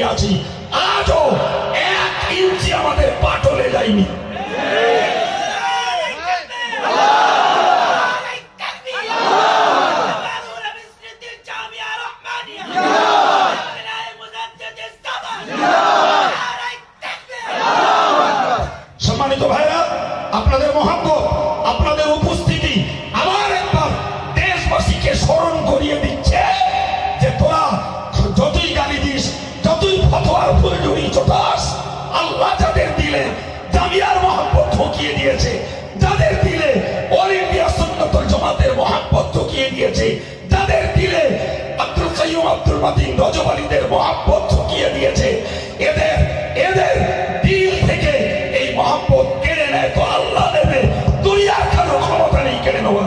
দাঁড়িয়ে আছি। আজও এক ইঞ্চি আমাদের পাটলে যায়নি। সম্মানিত আপনাদের আপনাদের উপস্থিতি আবার একবার দেশবাসীকে স্মরণ করিয়ে দিই। উপরে জড়ি আল্লাহ যাদের দিলে জামিয়ার মহাব্বত ঠকিয়ে দিয়েছে, যাদের দিলে অল ইন্ডিয়া সুন্নতল জামাতের মহাব্বত ঠকিয়ে দিয়েছে, যাদের দিলে আব্দুল কাইয়ুম আব্দুল মাতিন রজব আলীদের মহাব্বত ঠকিয়ে দিয়েছে, এদের এদের দিল থেকে এই মহাব্বত কেড়ে নেয় তো আল্লাহ দেবে। দুনিয়ার কারও ক্ষমতা নেই কেড়ে নেওয়া।